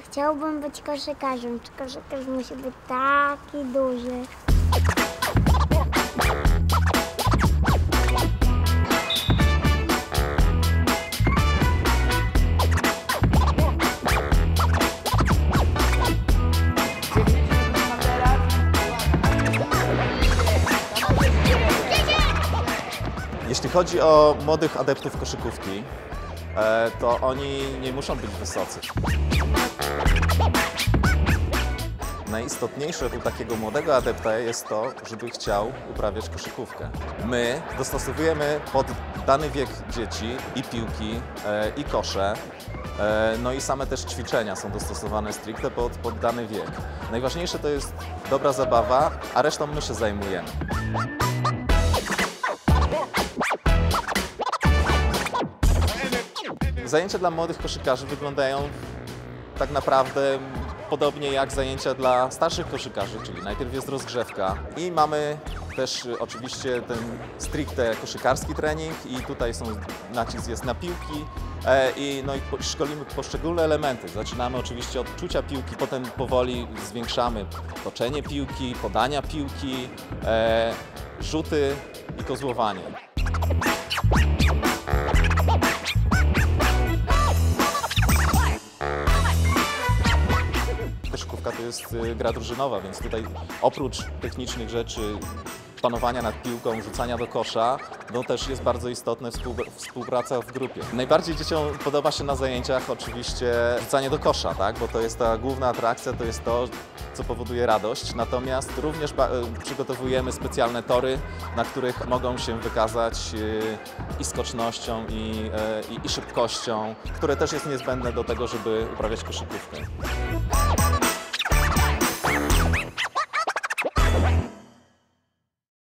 Chciałbym być koszykarzem, że też musi być taki duży. Jeśli chodzi o młodych adeptów koszykówki, to oni nie muszą być wysocy. Najistotniejsze u takiego młodego adepta jest to, żeby chciał uprawiać koszykówkę. My dostosowujemy pod dany wiek dzieci i piłki, e, i kosze, e, no i same też ćwiczenia są dostosowane stricte pod, pod dany wiek. Najważniejsze to jest dobra zabawa, a resztą my się zajmujemy. Zajęcia dla młodych koszykarzy wyglądają tak naprawdę podobnie jak zajęcia dla starszych koszykarzy, czyli najpierw jest rozgrzewka i mamy też y, oczywiście ten stricte koszykarski trening i tutaj są, nacisk jest na piłki e, i, no i szkolimy poszczególne elementy. Zaczynamy oczywiście od czucia piłki, potem powoli zwiększamy toczenie piłki, podania piłki, e, rzuty i kozłowanie. Koszykówka to jest y, gra drużynowa, więc tutaj oprócz technicznych rzeczy, panowania nad piłką, rzucania do kosza, no też jest bardzo istotna współ- współpraca w grupie. Najbardziej dzieciom podoba się na zajęciach oczywiście rzucanie do kosza, tak? bo to jest ta główna atrakcja, to jest to, co powoduje radość. Natomiast również y, przygotowujemy specjalne tory, na których mogą się wykazać y, i skocznością, i, y, i, i szybkością, które też jest niezbędne do tego, żeby uprawiać koszykówkę.